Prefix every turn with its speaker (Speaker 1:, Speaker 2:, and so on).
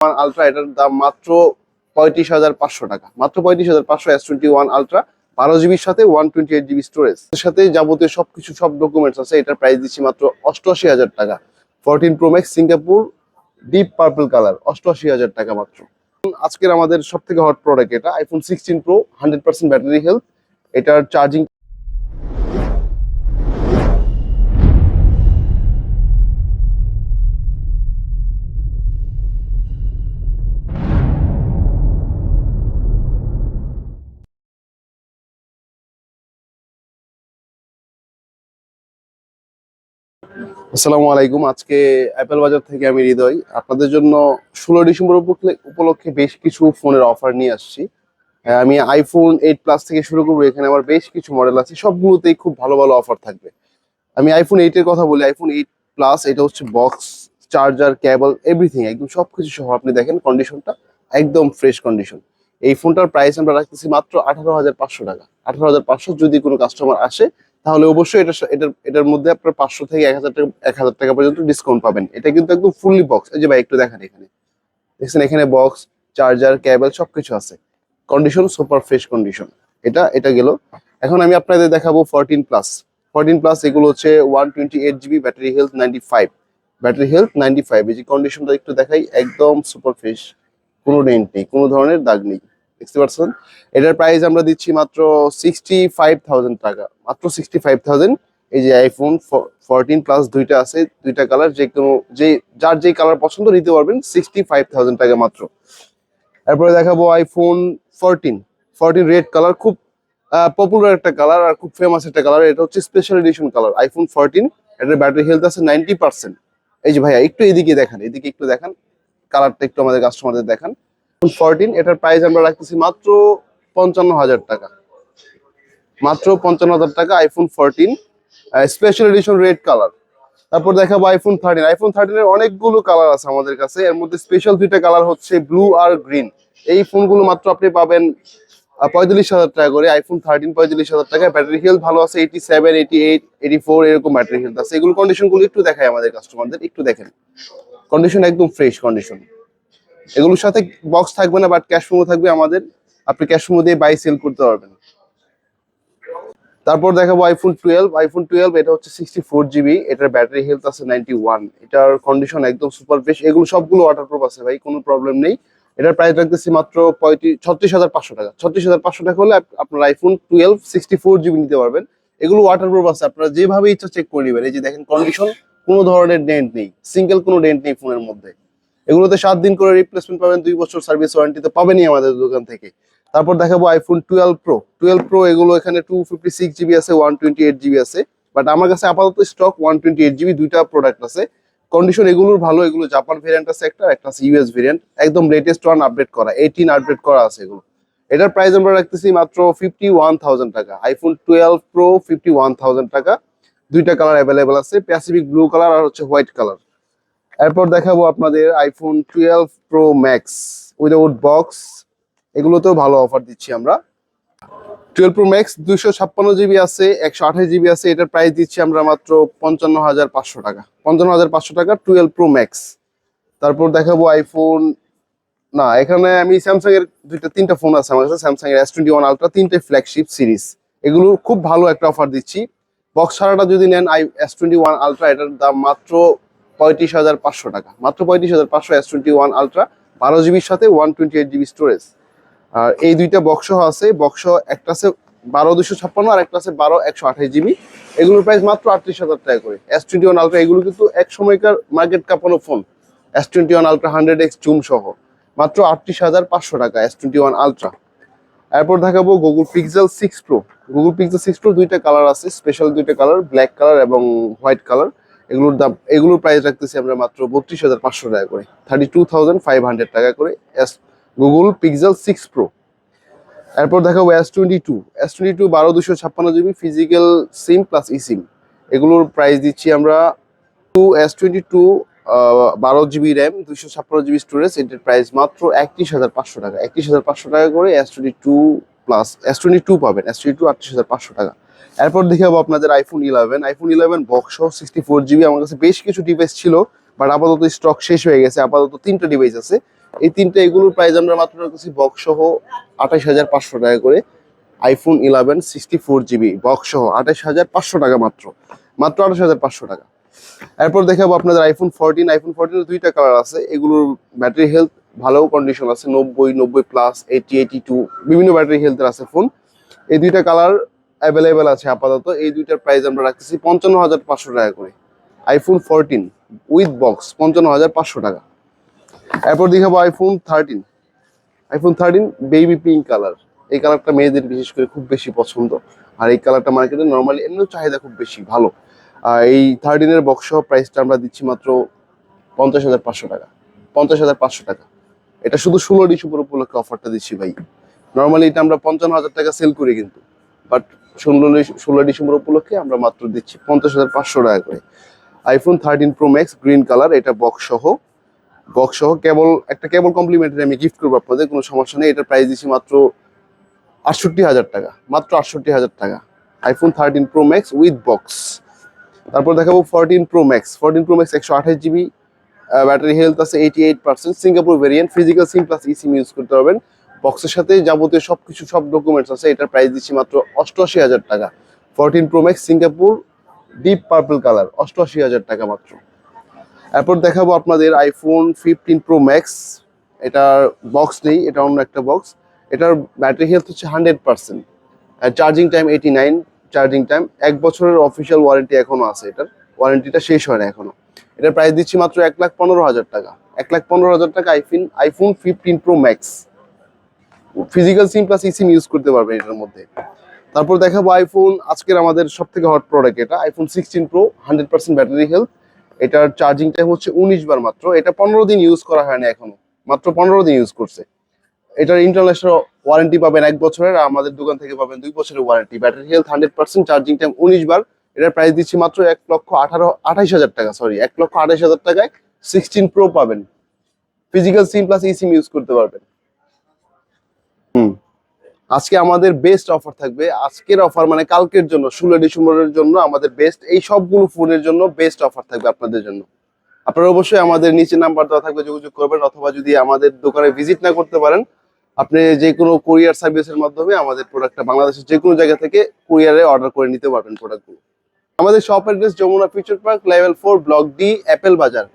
Speaker 1: One ultra এটার দাম মাত্র পঁয়ত্রিশ হাজার পাঁচশো টাকা। মাত্র পঁয়ত্রিশ হাজার পাঁচশো এস টোয়েন্টি ওয়ান আলট্রা বারো জিবির সাথে one twenty eight GB storage এর সাথে যাবতীয় সবকিছু, সব ডকুমেন্টস আছে, এটার প্রাইস দিচ্ছি মাত্র অষ্টআশি হাজার টাকা। Fourteen pro max Singapore deep purple colour অষ্টআশি হাজার টাকা মাত্র। আজকের আমাদের সব থেকে হট প্রোডাক্ট এটা iPhone sixteen pro hundred percent battery health এটার চার্জিং আসসালামু আলাইকুম। আজকে অ্যাপেল বাজার থেকে আমি হৃদয়। আপনাদের জন্য ষোলো ডিসেম্বর উপলক্ষে- বেশ কিছু ফোনের অফার নিয়ে আসছি। হ্যাঁ, আমি আইফোন এইট প্লাস থেকে শুরু করব। এখানে আমার বেশ কিছু মডেল আছে। সবগুলোতেই খুব ভালো ভালো অফার থাকবে। আমি আইফোন এইটের কথা বলি। আইফোন এইট প্লাস এটা হচ্ছে বক্স চার্জার কেবল এভরিথিং একদম সবকিছু সহ। আপনি দেখেন কন্ডিশনটা একদম ফ্রেশ কন্ডিশন এই ফোনটার প্রাইস আমরা রাখতেছি মাত্র আঠারো হাজার পাঁচশো টাকা। আঠারো হাজার পাঁচশো যদি কোনো কাস্টমার আসে তাহলে অবশ্যই এটা এটার এটার মধ্যে আপনার পাঁচশো থেকে এক হাজার টাকা, এক হাজার টাকা পর্যন্ত ডিসকাউন্ট পাবেন। এটা কিন্তু একদম ফুললি বক্স এই যে ভাই, একটু দেখেন এখানে। দেখছেন এখানে বক্স চার্জার কেবল সবকিছু আছে। কন্ডিশন সুপার ফ্রেশ কন্ডিশন এটা এটা গেল। এখন আমি আপনাদের দেখাবো ফোরটিন প্লাস ফোরটিন প্লাস এগুলো হচ্ছে one twenty eight GB battery health ninety five battery health ninety five এই যে কন্ডিশনটা একটু দেখাই, একদম সুপার ফ্রেশ কোনো ডেন্ট নেই, কোনো ধরনের দাগ নেই। দেখতে পাচ্ছেন? এটার প্রাইস আমরা দিচ্ছি মাত্র সিক্সটি ফাইভ থাউজেন্ড টাকা। মাত্র সিক্সটি ফাইভ থাউজেন্ড এই যে আইফোন ফোরটিন প্লাস দুইটা আছে, দুইটা কালার যে কোনো, যে, যার যে কালার পছন্দ নিতে পারবেন সিক্সটি ফাইভ থাউজেন্ড টাকা মাত্র। তারপরে দেখাবো iPhone fourteen fourteen red colour খুব পপুলার একটা কালার আর খুব ফেমাস একটা কালার এটা হচ্ছে special edition colour iPhone fourteen এটার ব্যাটারি হেলথ আছে নাইনটি পার্সেন্ট এই যে ভাইয়া, একটু এদিকে দেখান, এদিকে একটু দেখান কালারটা একটু আমাদের কাস্টমারদের দেখান। ফোরটিন এটার প্রাইস আমরা রাখতেছি মাত্র পঞ্চান্ন হাজার টাকা। মাত্র পঞ্চান্ন হাজার টাকা iPhone fourteen special edition red colour তারপর দেখাবো আইফোন থার্টিন আইফোন থার্টিনের অনেকগুলো কালার আছে আমাদের কাছে। এর মধ্যে স্পেশাল দুইটা কালার হচ্ছে ব্লু আর গ্রিন এই ফোনগুলো মাত্র আপনি পাবেন পঁয়তাল্লিশ হাজার টাকা করে। আইফোন থার্টিন পঁয়তাল্লিশ হাজার টাকা। ব্যাটারি হেলথ ভালো আছে eighty seven eighty eight eighty four এরকম ব্যাটারি হেলথ আছে। এগুলো কন্ডিশনগুলো একটু দেখায় আমাদের কাস্টমারদের একটু দেখেন। কন্ডিশন একদম ফ্রেশ কন্ডিশন এগুলোর সাথে বক্স থাকবে না বাট ক্যাশ মেমো থাকবে আমাদের। আপনি ক্যাশ মেমো দিয়ে বাই সেল করতে পারবেন। তারপর দেখাবো আইফোন টুয়েলভ আইফোন টুয়েলভ এটা হচ্ছে সিক্সটি ফোর জিবি এটার ব্যাটারি হেলথ আছে নাইনটি ওয়ান এটার কন্ডিশন একদম সুপার ফ্রেশ এগুলো সবগুলো ওয়াটারপ্রুফ আছে ভাই, কোনো প্রবলেম নেই। এটার প্রাইস রাখতেছি মাত্র পঁয়ত্রিশ ছত্রিশ হাজার পাঁচশো টাকা। ছত্রিশ হাজার পাঁচশো টাকা হলে আপনার iPhone twelve sixty four GB নিতে পারবেন। এগুলো ওয়াটারপ্রুফ আছে, আপনারা যেভাবে ইচ্ছা চেক করে নেবেন। এই যে দেখেন কন্ডিশন কোনো ধরনের ডেন্ট নেই। সিঙ্গেল কোনো ডেন্ট নেই ফোনের মধ্যে। এগুলোতে সাত দিন করে রিপ্লেসমেন্ট পাবেন, দুই বছর সার্ভিস ওয়ারেন্টি তো পাবেনই আমাদের দোকান থেকে। তারপর দেখাবো iPhone twelve pro twelve pro এগুলো এখানে টু ফিফটি সিক্স জিবি আছে ওয়ান টোয়েন্টি এইট জিবি আছে। বাট আমার কাছে আপাতত stock one twenty eight GB দুইটা প্রোডাক্ট আছে। কন্ডিশন এগুলোর ভালো, এগুলো জাপান ভেরিয়েন্ট আছে একটা একটা আছে ইউএস ভেরিয়েন্ট একদম লেটেস্ট ওয়ান আপডেট করা এইটিন আপডেট করা আছে এগুলো। এটার প্রাইস আমরা রাখতেছি মাত্র ফিফটি ওয়ান থাউজেন্ড টাকা। IPhone twelve pro fifty one thousand টাকা। দুইটা কালার অ্যাভেলেবেল আছে প্যাসিফিক ব্লু কালার আর হচ্ছে হোয়াইট কালার এরপর দেখাবো আপনাদের iPhone twelve pro max without box এগুলোতেও ভালো অফার দিচ্ছি আমরা। টুয়েলভ প্রো ম্যাক্স দুশো ছাপ্পান্ন জিবি আছে, একশো আঠাশ জিবি আছে, এটার প্রাইস দিচ্ছি আমরা মাত্র পঞ্চান্ন হাজার পাঁচশো টাকা। পঞ্চান্ন হাজার পাঁচশো টাকা টুয়েলভ প্রো ম্যাক্স তারপর দেখাবো আইফোন না, এখানে আমি স্যামসাং এর দুইটা, তিনটা ফোন আছে আমার কাছে স্যামসাং এর এস টোয়েন্টি ওয়ান আলট্রা তিনটে ফ্ল্যাগশিপ সিরিজ এগুলো খুব ভালো একটা অফার দিচ্ছি। বক্স ছাড়াটা যদি নেন আই এস টোয়েন্টি ওয়ান আলট্রা এটার দাম মাত্র পঁয়ত্রিশ হাজার পাঁচশো টাকা। মাত্র পঁয়ত্রিশ হাজার পাঁচশো এস টোয়েন্টি ওয়ান আলট্রা বারো জিবির সাথে one twenty eight GB storage আর এই দুইটা বক্স আছে বক্স একটা আছে বারো দুশো ছাপ্পান্ন আর একটা আছে বারো একশো আঠাশ জিবি। এগুলোর প্রাইস মাত্র আটত্রিশ হাজার টাকা করে। এস টোয়েন্টি ওয়ান আলট্রা এগুলো কিন্তু এক সময়কার মার্কেট কাঁপানো phone S twenty one ultra hundred x zoom সহ। মাত্র আটত্রিশ হাজার পাঁচশো টাকা এস টোয়েন্টি ওয়ান আলট্রা এরপর দেখাবো Google Pixel six pro Google Pixel six pro দুইটা কালার আছে স্পেশাল দুইটা কালার ব্ল্যাক কালার এবং হোয়াইট কালার এগুলোর দাম, এগুলোর প্রাইস রাখতেছি আমরা মাত্র বত্রিশ হাজার পাঁচশো টাকা করে। Thirty two thousand five hundred টাকা করে S Google Pixel six pro এরপর দেখাবো S twenty two S twenty two বারো দুশো ছাপ্পান্ন GB physical SIM plus e SIM এগুলোর প্রাইস দিচ্ছি আমরা টু এস টোয়েন্টি টু বারো জিবি র্যাম দুশো ছাপ্পান্ন জিবি স্টোরেজ এটার প্রাইস মাত্র একত্রিশ হাজার পাঁচশো টাকা। একত্রিশ হাজার পাঁচশো টাকা করে S twenty two plus S twenty two পাবেন। এস টোয়েন্টি টু আটত্রিশ হাজার পাঁচশো টাকা। এরপর দেখে দেখাবো আপনাদের iPhone eleven iPhone eleven box sixty four GB আমার কাছে বেশ কিছু ডিভাইস ছিল বাট আপাতত স্টক শেষ হয়ে গেছে। আপাতত তিনটা ডিভাইস আছে। এই তিনটে, এগুলোর প্রাইস আমরা মাত্র রাখতেছি বক্স সহ আঠাশ হাজার পাঁচশো টাকা করে iPhone eleven sixty four GB box সহ আঠাশ হাজার পাঁচশো টাকা মাত্র। মাত্র আঠাশ হাজার পাঁচশো টাকা। এরপর দেখে দেখাবো আপনাদের আইফোন ফোরটিন আইফোন ফোরটিনের দুইটা কালার আছে। এগুলোর ব্যাটারি হেলথ ভালো কন্ডিশন আছে। নব্বই নব্বই প্লাস এইটি এইটি টু বিভিন্ন ব্যাটারি হেলথের আছে ফোন এই দুইটা কালার অ্যাভেলেবেল আছে আপাতত। এই দুইটার প্রাইস আমরা রাখতেছি পঞ্চান্ন হাজার পাঁচশো টাকা করে। আইফোন ফোরটিন উইথ বক্স পঞ্চান্ন হাজার পাঁচশো টাকা। এরপর দেখাবো iPhone thirteen iPhone thirteen baby pink colour এই কালারটা মেয়েদের বিশেষ করে খুব বেশি পছন্দ। আর এই কালারটা মার্কেটে নর্মালি এমনিও চাহিদা খুব বেশি, ভালো। এই থার্টিনের বক্স প্রাইসটা আমরা দিচ্ছি মাত্র পঞ্চাশ হাজার পাঁচশো টাকা। পঞ্চাশ হাজার পাঁচশো টাকা। এটা শুধু ষোলো ডিসেম্বর উপলক্ষে অফারটা দিচ্ছি ভাই। নর্মালি এটা আমরা পঞ্চান্ন হাজার টাকা সেল করি কিন্তু। বাট ষোলো ষোলো ডিসেম্বর উপলক্ষে আমরা মাত্র দিচ্ছি পঞ্চাশ হাজার পাঁচশো টাকা করে। IPhone thirteen pro max green colour এটা বক্স সহ। বক্স সহ কেবল, একটা কেবল কমপ্লিমেন্টারি আমি গিফট করব আপনাদের, কোনো সমস্যা নেই। এটার প্রাইস দিচ্ছি মাত্র আটষট্টি হাজার টাকা, মাত্র আটষট্টি হাজার টাকা। IPhone thirteen pro max with box তারপর দেখাবো fourteen pro max fourteen pro max একশো আঠাশ জিবি ব্যাটারি হেলথ আছে eighty eight percent Singapore variant physical SIM plus e SIM use করতে পারবেন। বক্সের সাথে যাবতীয় সব কিছু সব ডকুমেন্টস আছে, এটার প্রাইস দিচ্ছি মাত্র অষ্টআশি হাজার টাকা। Fourteen pro max Singapore deep purple colour অষ্টআশি হাজার টাকা মাত্র। এরপর দেখাবো আপনাদের আইফোন ফিফটিন প্রো ম্যাক্স এটার বক্স নেই, এটা অন্য একটা বক্স এটার ব্যাটারি হেলথ হচ্ছে hundred percent charging time eighty nine charging time এক বছরের অফিসিয়াল ওয়ারেন্টি এখনও আছে এটার। ওয়ারেন্টিটা শেষ হয় না এখনও এটার প্রাইস দিচ্ছি মাত্র এক লাখ পনেরো হাজার টাকা। এক লাখ পনেরো হাজার টাকা iPhone iPhone fifteen pro max physical SIM plus e SIM use করতে পারবেন এটার মধ্যে। তারপর দেখাবো আইফোন আজকের আমাদের সব থেকে হট প্রোডাক্ট এটা iPhone sixteen pro hundred percent battery health এটার চার্জিং টাইম হচ্ছে উনিশ বার মাত্র, এটা পনেরো দিন ইউজ করা হয়নি এখনও, মাত্র পনেরো দিন ইউজ করছে। এটার ইন্টারন্যাশনাল ওয়ারেন্টি পাবেন এক বছরের, আর আমাদের দোকান থেকে পাবেন দুই বছরের warranty battery health hundred percent charging time উনিশ বার, এটার প্রাইস দিচ্ছি মাত্র এক লক্ষ আঠারো, আঠাইশ হাজার টাকা সরি এক লক্ষ আঠাইশ হাজার টাকায় সিক্সটিন প্রো পাবেন। Physical SIM plus e SIM use করতে পারবেন। আজকে আমাদের বেস্ট অফার থাকবে। আজকের অফার মানে কালকের জন্য, ষোলো ডিসেম্বরের জন্য আমাদের বেস্ট এই সবগুলো ফোনের জন্য বেস্ট অফার থাকবে আপনাদের জন্য। আপনারা অবশ্যই আমাদের নিচে নাম্বার দেওয়া থাকবে, যোগাযোগ করবেন অথবা যদি আমাদের দোকানে ভিজিট না করতে পারেন, আপনি যে কোনো কোরিয়ার সার্ভিসের মাধ্যমে আমাদের প্রোডাক্টটা বাংলাদেশের যে কোনো জায়গা থেকে কুরিয়ারে অর্ডার করে নিতে পারবেন প্রোডাক্টগুলো আমাদের shop address Jamuna Future Park level four block D Apple Bazar